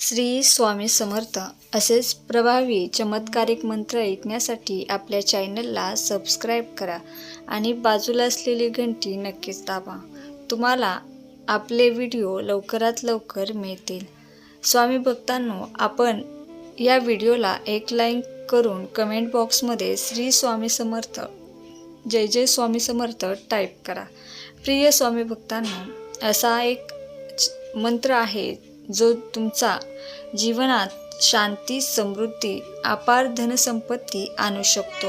श्री स्वामी समर्थ असेच प्रभावी चमत्कारिक मंत्र ऐकण्यासाठी आपल्या चॅनलला सबस्क्राईब करा आणि बाजूला असलेली घंटी नक्कीच दाबा. तुम्हाला आपले व्हिडिओ लवकरात लवकर मिळतील. स्वामी भक्तांनो आपण या व्हिडिओला एक लाईक करून कमेंट बॉक्समध्ये श्री स्वामी समर्थ जय जय स्वामी समर्थ टाईप करा. प्रिय स्वामी भक्तांनो असा एक च- मंत्र आहे जो तुमचा जीवनात शांती समृद्धी अपार धनसंपत्ती आणू शकतो.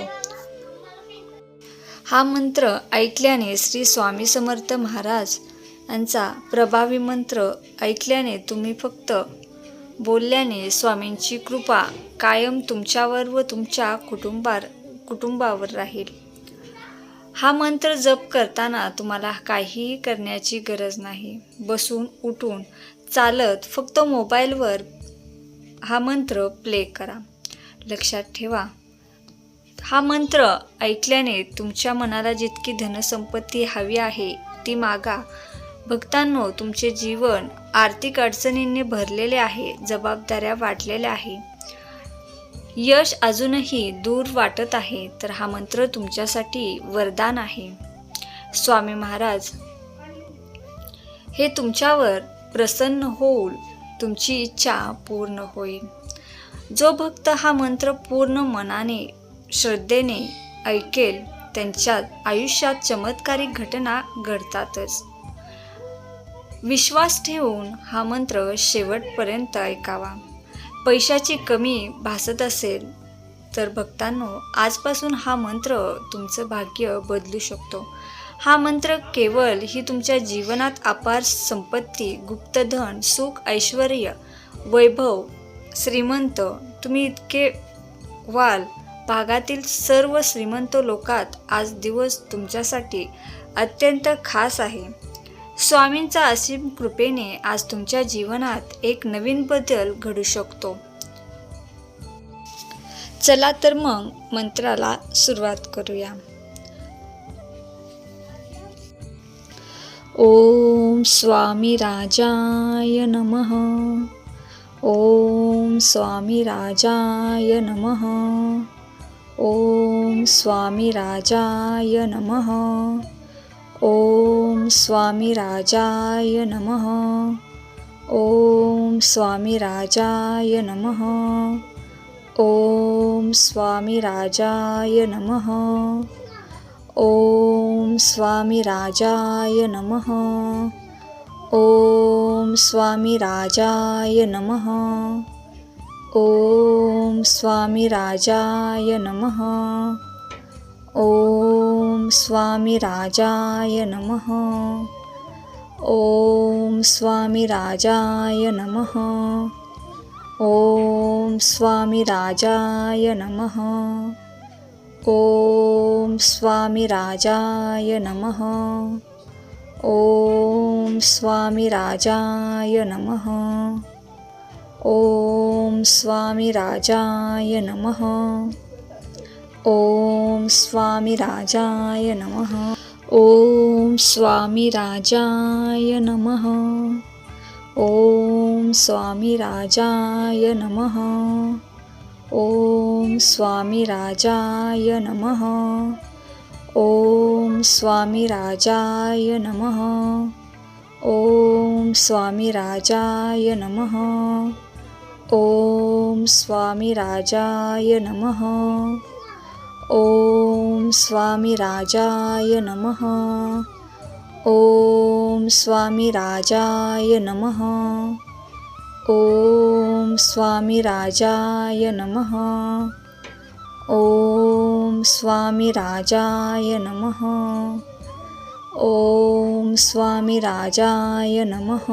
हा मंत्र ऐकल्याने श्री स्वामी समर्थ महाराज यांचा प्रभावी मंत्र ऐकल्याने तुम्ही फक्त बोलल्याने स्वामींची कृपा कायम तुमच्यावर व तुमच्या कुटुंबार कुटुंबावर राहील. हा मंत्र जप करताना तुम्हाला काहीही करण्याची गरज नाही. बसून उठून चालत फक्त मोबाईलवर हा मंत्र प्ले करा. लक्षात ठेवा. हा मंत्र ऐकल्याने तुमच्या मनाला जितकी धनसंपत्ती हवी आहे ती मागा. भक्तांनो तुमचे जीवन आर्थिक अडचणींनी भरलेले आहे जबाबदाऱ्या वाढलेल्या आहे. यश अजूनही दूर वाटत आहे तर हा मंत्र तुमच्यासाठी वरदान आहे. स्वामी महाराज हे तुमच्यावर प्रसन्न होऊन तुमची इच्छा पूर्ण होईल. जो भक्त हा मंत्र पूर्ण मनाने श्रद्धेने ऐकेल त्यांच्या आयुष्यात चमत्कारिक घटना घडतातच. विश्वास ठेवून हा मंत्र शेवटपर्यंत ऐकावा. पैशाची कमी भासत असेल तर भक्तांनो आजपासून हा मंत्र तुमचं भाग्य बदलू शकतो. हा मंत्र केवळ ही तुमच्या जीवनात अपार संपत्ती गुप्तधन सुख ऐश्वर वैभव श्रीमंत तुम्ही इतके व्हाल. भागातील सर्व श्रीमंत लोकात आज दिवस तुमच्यासाठी अत्यंत खास आहे. स्वामींचा असीम कृपेने आज तुमच्या जीवनात एक नवीन बदल घडू शकतो. चला तर मग मंत्राला सुरुवात करूया. ओम स्वामी राजाय नमः। ओम स्वामी राजाय नमः। ओम स्वामी राजाय नमः। ओम स्वामी राजाय नमः। ओम स्वामी राजाय नमः। ओम स्वामी राजाय नमः। ॐ स्वामिराजाय नमः। ॐ स्वामिराजाय नमः। ॐ स्वामिराजाय नमः। ॐ स्वामिराजाय नमः। ॐ स्वामिराजाय नमः। ॐ स्वामिराजाय नमः। ॐ स्वामिराजाय नमः। ॐ स्वामिराजाय नमः। ॐ स्वामिराजाय नमः। ॐ स्वामिराजाय नमः। स्वामी स्वामिराजाय नमः। ॐ स्वामिराजाय नमः। ॐ ॐ स्वामिराजाय नमः। ॐ स्वामिराजाय नमः। ॐ स्वामिराजाय नमः। ॐ स्वामिराजाय नमः। ॐ स्वामिराजाय नमः। ॐ स्वामिराजाय नमः। ॐ स्वामिराजाय नमः। ॐ स्वामिराजाय नमः। ॐ स्वामिराजाय नमः।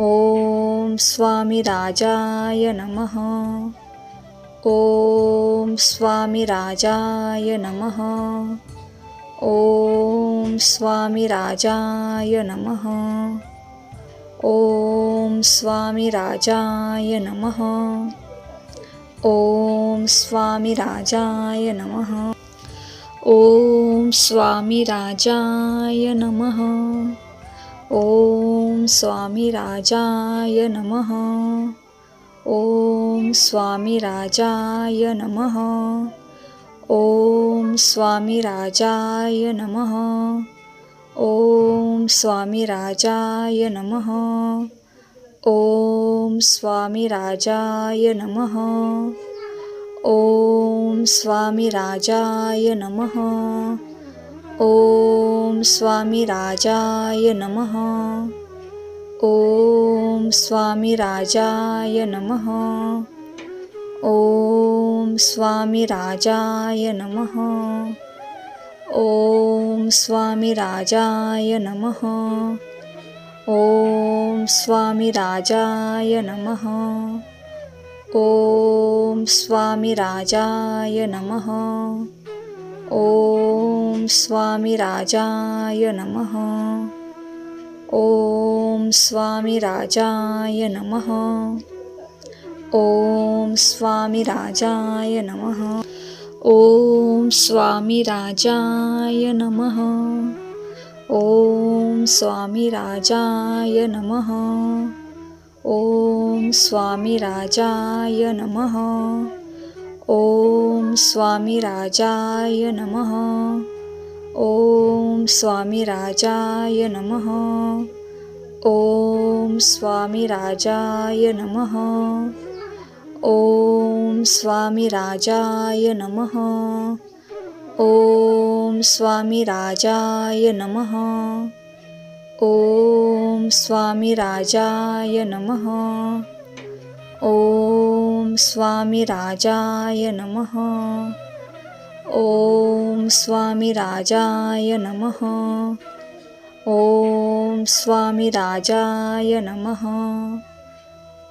ॐ स्वामिराजाय नमः। ॐ स्वामिराजाय नमः। ॐ स्वामिराजाय नमः। ॐ स्वामिराजाय नमः। ॐ स्वामिराजाय नमः। ॐ स्वामिराजाय नमः। ॐ स्वामिराजाय नमः। ॐ स्वामिराजाय नमः। ॐ स्वामिराजाय नमः। ओम स्वामी राजाय नमः। ओम स्वामी राजाय नमः। ओम स्वामी राजाय नमः। ओम स्वामी राजाय नमः। ओम स्वामी राजाय नमः। ओम स्वामी राजाय नमः। ॐ स्वामिराजाय नमः। ॐ स्वामिराजाय नमः। ॐ स्वामिराजाय नमः। ॐ स्वामिराजाय नमः। ॐ स्वामिराजाय नमः। ॐ स्वामिराजाय नमः ओम स्वामी राजाय नम। ओम स्वामी राजाय नम। ओम स्वामी राजाय नम। ओम स्वामी राजाय नम। ओम स्वामी राजाय नम। ओम स्वामी राजाय नम। ॐ स्वामिराजाय नमः। ॐ स्वामिराजाय नमः। ॐ स्वामिराजाय नमः। ॐ स्वामिराजाय नमः। ॐ स्वामिराजाय नमः। ॐ स्वामिराजाय नमः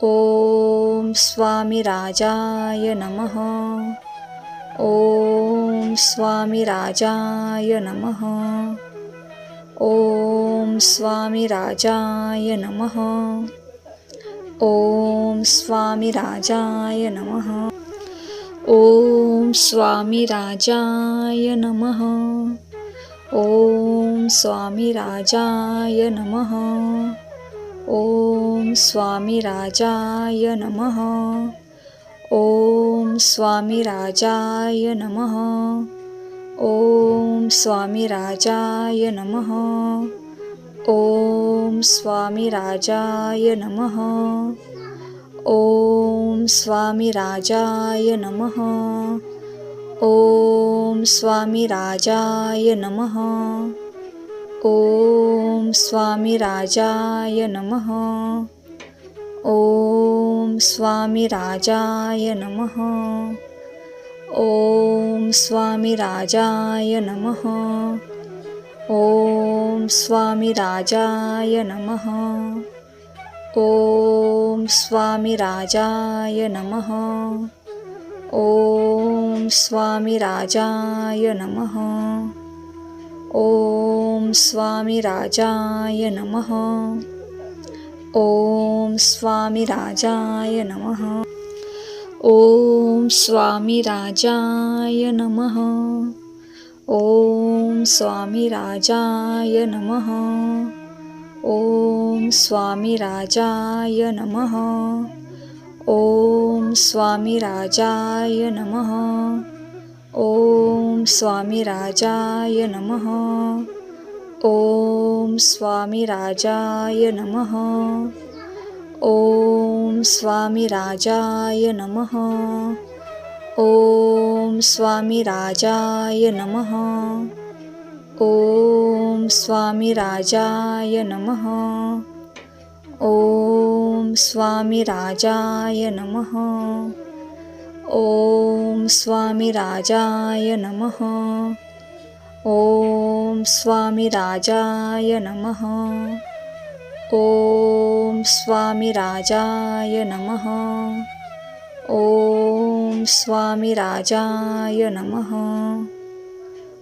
ॐ स्वामिराजाय नमः। ॐ स्वामिराजाय नमः। ॐ स्वामिराजाय नमः। ॐ स्वामिराजाय नमः। ॐ स्वामिराजाय नमः। ॐ स्वामिराजाय नमः ॐ स्वामिराजाय नमः। ॐ स्वामिराजाय नमः। ॐ स्वामिराजाय नमः। ॐ स्वामिराजाय नमः। ॐ स्वामिराजाय नमः। ॐ स्वामिराजाय नमः। ॐ स्वामिराजाय नमः। ॐ स्वामिराजाय नमः। ॐ स्वामिराजाय नमः। ॐ स्वामिराजाय नमः। ॐ स्वामिराजाय नमः। ॐ स्वामिराजाय नमः। ॐ ॐ स्वामिराजाय नमः। ॐ स्वामिराजाय नमः। ॐ स्वामिराजाय नमः। ॐ स्वामिराजाय नमः। ॐ स्वामिराजाय नमः। ॐ स्वामिराजाय नमः। ॐ स्वामिराजाय नमः। ॐ स्वामिराजाय नमः। ॐ स्वामिराजाय नमः। ॐ स्वामिराजाय नमः। ॐ स्वामिराजाय नमः। ॐ स्वामिराजाय नमः। ॐ स्वामिराजाय नमः ॐ स्वामिराजाय नमः। ॐ स्वामिराजाय नमः। ॐ स्वामिराजाय नमः।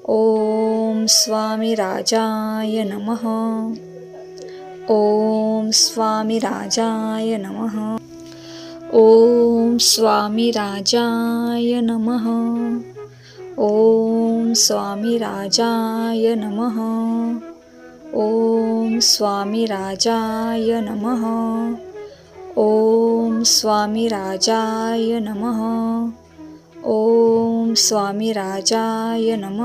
ॐ स्वामिराजाय नमः। ॐ स्वामिराजाय नमः। ॐ स्वामिराजाय नमः। ओम स्वामी राजाय नम। ओम स्वामी राजाय नम। ओम स्वामी राजाय नम। ओम स्वामी राजाय नम।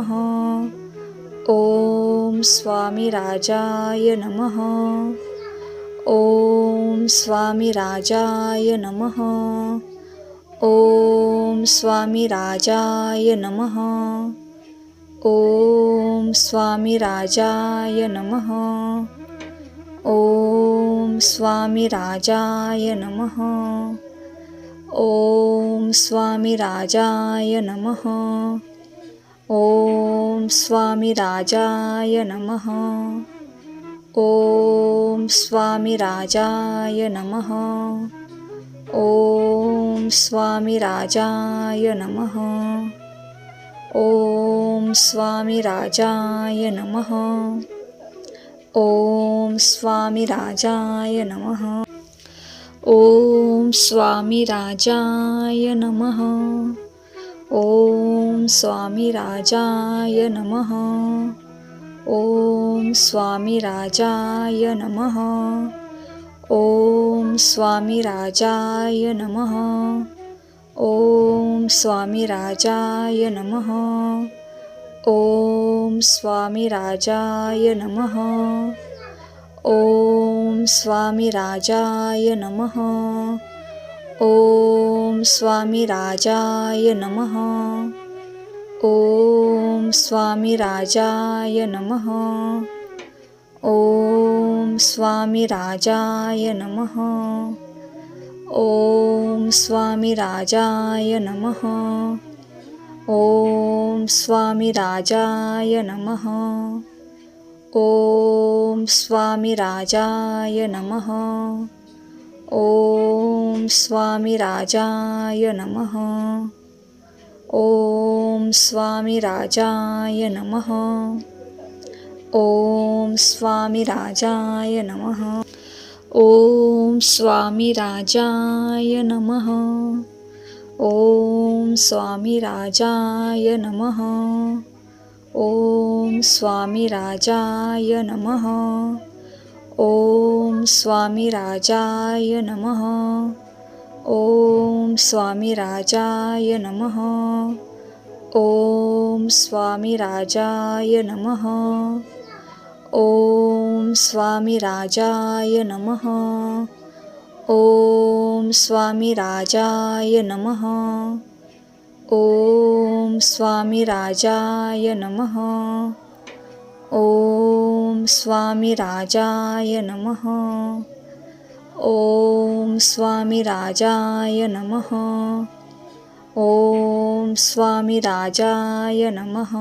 ओम स्वामी राजाय नम। ओम स्वामी राजाय नम। ॐ स्वामिराजाय नमः। ॐ स्वामिराजाय नमः। ॐ स्वामिराजाय नमः। ॐ स्वामिराजाय नमः। ॐ स्वामिराजाय नमः। ॐ स्वामिराजाय नमः ॐ स्वामिराजाय नमः। ॐ स्वामिराजाय नमः। ॐ स्वामिराजाय नमः। ॐ स्वामिराजाय नमः। ॐ स्वामिराजाय नमः। ॐ स्वामिराजाय नमः। ॐ स्वामिराजाय नमः। ॐ स्वामिराजाय नमः। ॐ स्वामिराजाय नमः। ॐ स्वामिराजाय नमः। ॐ स्वामिराजाय नमः। ॐ स्वामिराजाय नमः ॐ स्वामिराजाय नमः। ॐ स्वामिराजाय नमः। ॐ स्वामिराजाय नमः। ॐ स्वामिराजाय नमः। ॐ स्वामिराजाय नमः। ॐ स्वामिराजाय नमः ॐ स्वामिराजाय नमः। ॐ स्वामिराजाय नमः। ॐ स्वामिराजाय नमः। ॐ स्वामिराजाय नमः। ॐ स्वामिराजाय नमः। ॐ स्वामिराजाय नमः। ॐ स्वामिराजाय नमः ॐ स्वामिराजाय नमः। ॐ स्वामिराजाय नमः। ॐ स्वामिराजाय नमः। ॐ स्वामिराजाय नमः। ॐ स्वामिराजाय नमः। ॐ स्वामिराजाय नमः।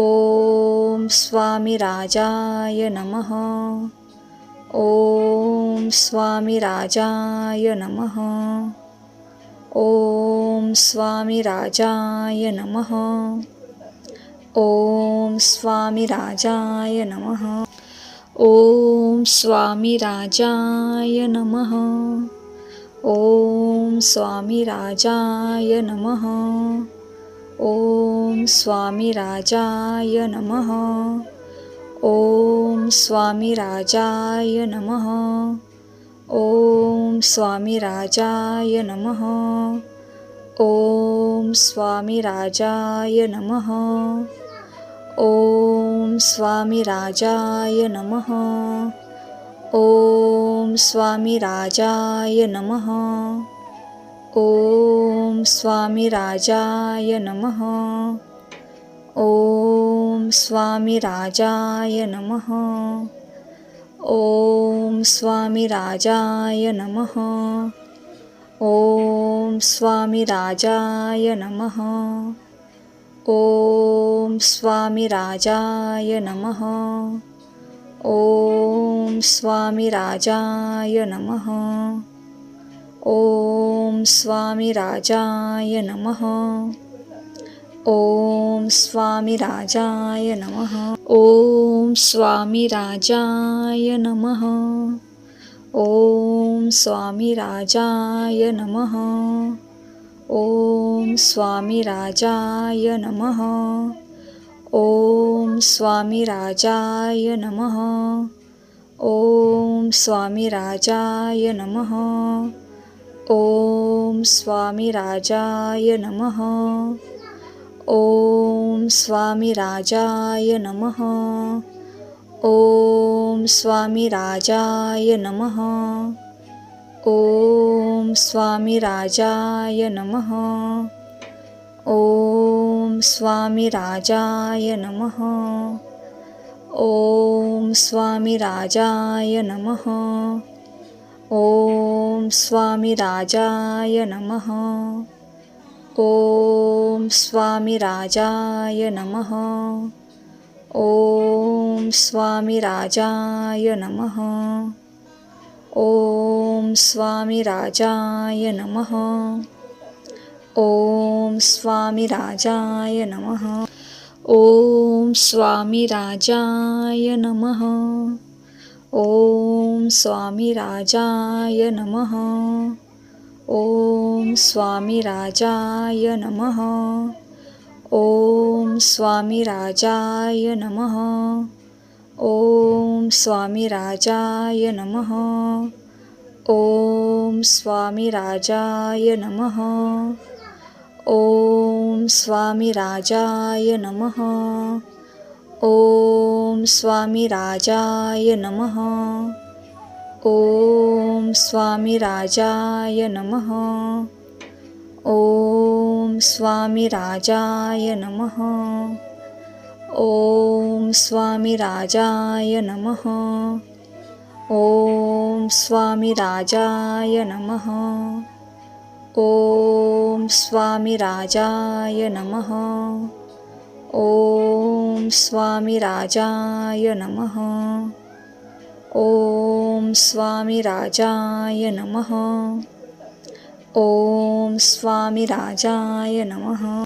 ॐ स्वामिराजाय नमः। ॐ स्वामिराजाय नमः। ॐ स्वामिराजाय नमः। ॐ स्वामिराजाय नमः। ॐ स्वामिराजाय नमः। ॐ स्वामिराजाय नमः। ॐ स्वामिराजाय नमः। ॐ स्वामिराजाय नमः। ॐ स्वामिराजाय नमः। ॐ स्वामिराजाय नमः। ॐ स्वामिराजाय नमः। ॐ स्वामिराजाय नमः। ॐ स्वामिराजाय नमः। ॐ स्वामिराजाय नमः। ॐ स्वामिराजाय नमः। ॐ स्वामिराजाय नमः। ॐ स्वामिराजाय नमः। ॐ स्वामिराजाय नमः ॐ स्वामिराजाय नमः। ॐ स्वामिराजाय नमः। ॐ स्वामिराजाय नमः। ॐ स्वामिराजाय नमः। ॐ स्वामिराजाय नमः। ॐ स्वामिराजाय नमः। ॐ स्वामिराजाय नमः। ॐ स्वामिराजाय नमः। ॐ स्वामिराजाय नमः। ॐ स्वामिराजाय नमः। ॐ स्वामिराजाय नमः। ॐ स्वामिराजाय नमः। ॐ स्वामिराजाय नमः ॐ स्वामिराजाय नमः। ॐ स्वामिराजाय नमः। ॐ स्वामिराजाय नमः। ॐ स्वामिराजाय नमः। ॐ स्वामिराजाय नमः। ॐ स्वामिराजाय नमः ओम स्वामी राजाय नम। ओम स्वामी राजाय नम। ओम स्वामी राजाय नम। ओम स्वामी राजाय नम। ओम स्वामी राजाय नम। ओम स्वामी राजाय नम। ॐ स्वामिराजाय नमः। ॐ स्वामिराजाय नमः। ॐ स्वामिराजाय नमः। ॐ स्वामिराजाय नमः। ॐ स्वामिराजाय नमः। ॐ स्वामिराजाय नमः ॐ स्वामिराजाय नमः। ॐ स्वामिराजाय नमः। ॐ स्वामिराजाय नमः।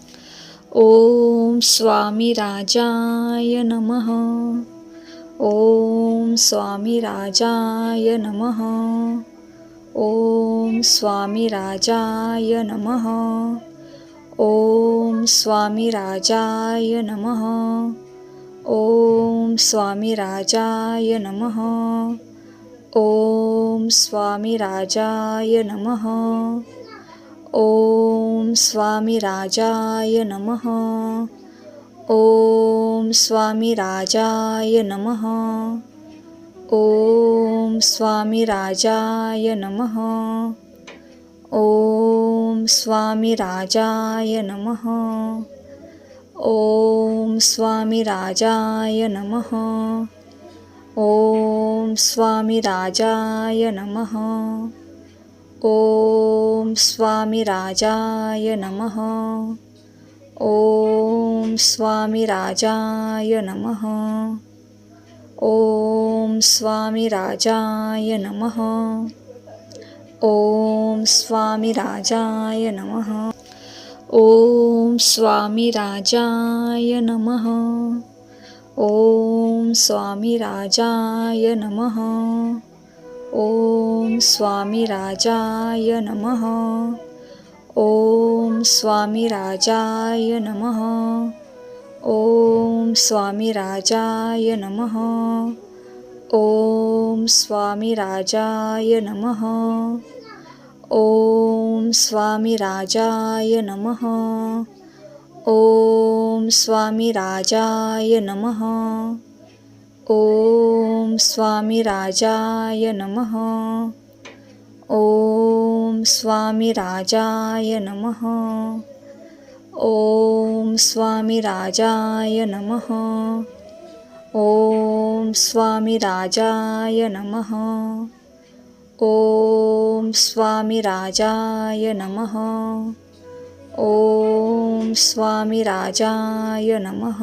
ॐ स्वामिराजाय नमः। ॐ स्वामिराजाय नमः। ॐ स्वामिराजाय नमः। ॐ स्वामिराजाय नमः। ॐ स्वामिराजाय नमः। ॐ स्वामिराजाय नमः। ॐ स्वामिराजाय नमः। ॐ स्वामिराजाय नमः। ॐ स्वामिराजाय नमः स्वामिराजाय नमः। ॐ स्वामिराजाय नमः। ॐ स्वामिराजाय नमः। ॐ स्वामिराजाय नमः। ॐ स्वामिराजाय नमः। ॐ स्वामिराजाय नमः। ॐ स्वामिराजाय नमः। ॐ स्वामिराजाय नमः। ॐ स्वामिराजाय नमः। ॐ स्वामिराजाय नमः। ॐ स्वामिराजाय नमः। ॐ स्वामिराजाय नमः। ॐ स्वामिराजाय नमः ओम स्वामी राजाय नम। ओम स्वामी राजाय नम। ओम स्वामी राजाय नम। ओम स्वामी राजाय नम। ओम स्वामी राजाय नम। ओम स्वामी राजाय नम। ॐ स्वामिराजाय नमः। ॐ स्वामिराजाय नमः।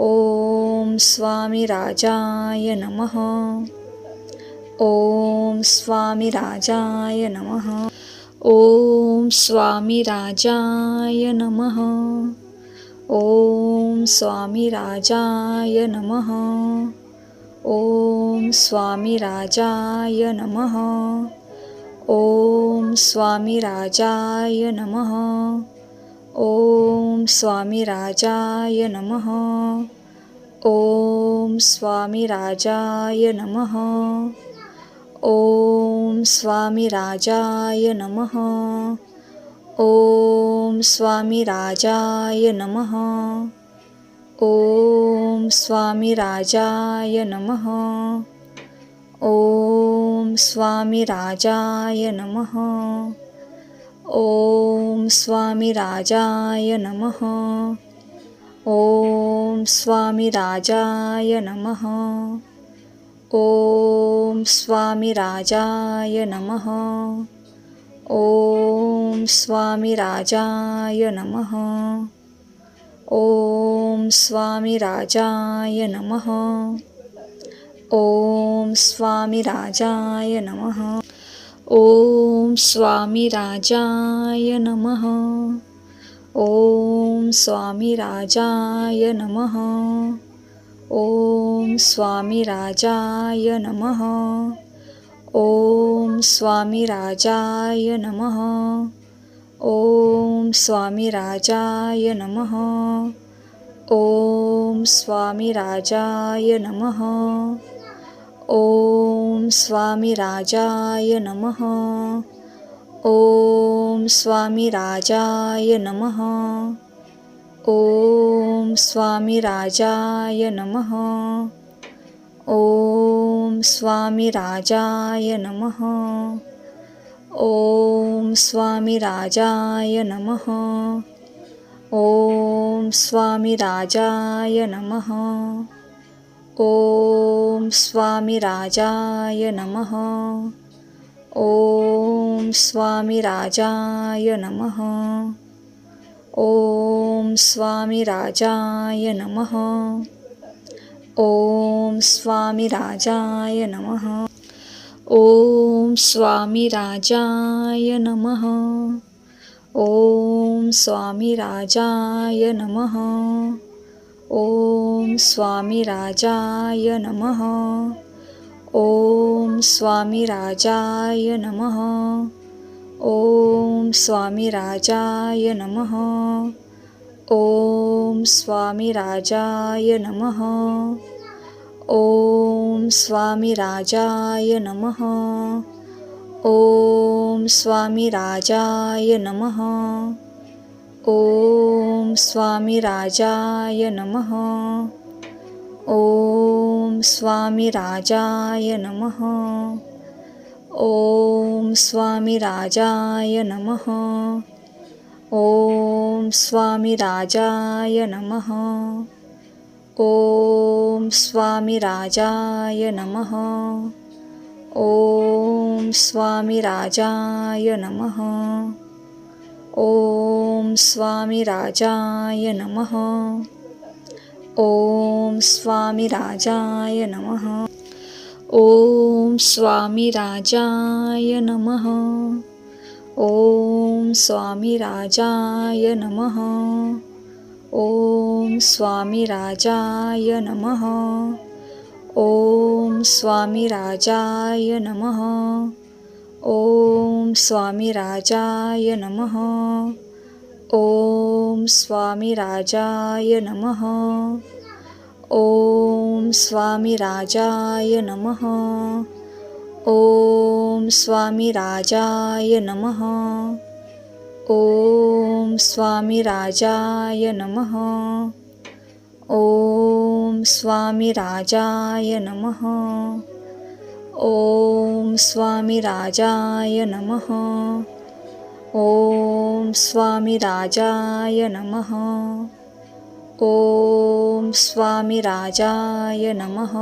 ॐ स्वामिराजाय नमः। ॐ स्वामिराजाय नमः। ॐ स्वामिराजाय नमः। ॐ स्वामिराजाय नमः। ॐ स्वामिराजाय नमः। ॐ स्वामिराजाय नमः। ॐ स्वामिराजाय नमः। ॐ स्वामिराजाय नमः। ॐ स्वामिराजाय नमः। ॐ स्वामिराजाय नमः ॐ स्वामिराजाय नमः। ॐ स्वामिराजाय नमः। ॐ स्वामिराजाय नमः। ॐ स्वामिराजाय नमः। ॐ स्वामिराजाय नमः। ॐ स्वामिराजाय नमः। ॐ स्वामिराजाय नमः। ॐ स्वामिराजाय नमः। ॐ स्वामिराजाय नमः। ॐ स्वामिराजाय नमः। ॐ स्वामिराजाय नमः। ॐ स्वामिराजाय नमः। ॐ स्वामिराजाय नमः। ॐ स्वामिराजाय नमः। ॐ स्वामिराजाय नमः। ॐ स्वामिराजाय नमः। ॐ स्वामिराजाय नमः। ॐ स्वामिराजाय नमः। ॐ स्वामिराजाय नमः। ॐ स्वामिराजाय नमः। ॐ स्वामिराजाय नमः। ॐ स्वामिराजाय नमः। ॐ स्वामिराजाय नमः। ॐ स्वामिराजाय नमः। ॐ स्वामिराजाय नमः ओम स्वामी राजाय नम। ओम स्वामी राजाय नम। ओम स्वामी राजाय नम। ओम स्वामी राजाय नम। ओम स्वामी राजाय नम। ओम स्वामी राजाय नम। ॐ स्वामिराजाय नमः। ॐ स्वामिराजाय नमः। ॐ स्वामिराजाय नमः। ॐ स्वामिराजाय नमः। ॐ स्वामिराजाय नमः। ॐ स्वामिराजाय नमः ओम स्वामी राजाय नम। ओम स्वामी राजाय नम। ओम स्वामी राजाय नम। ओम स्वामी राजाय नम। ओम स्वामी राजाय नम। ओम स्वामी राजाय नम। ॐ स्वामिराजाय नमः। ॐ स्वामिराजाय नमः। ॐ स्वामिराजाय नमः। ॐ स्वामिराजाय नमः। ॐ स्वामिराजाय नमः। ॐ स्वामिराजाय नमः ॐ स्वामिराजाय नमः। ॐ स्वामिराजाय नमः। ॐ स्वामिराजाय नमः। ॐ स्वामिराजाय नमः।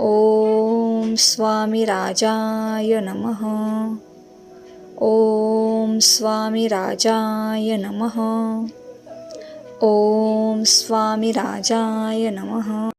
ॐ स्वामिराजाय नमः। ॐ स्वामिराजाय नमः ॐ स्वामिराजाय नमः।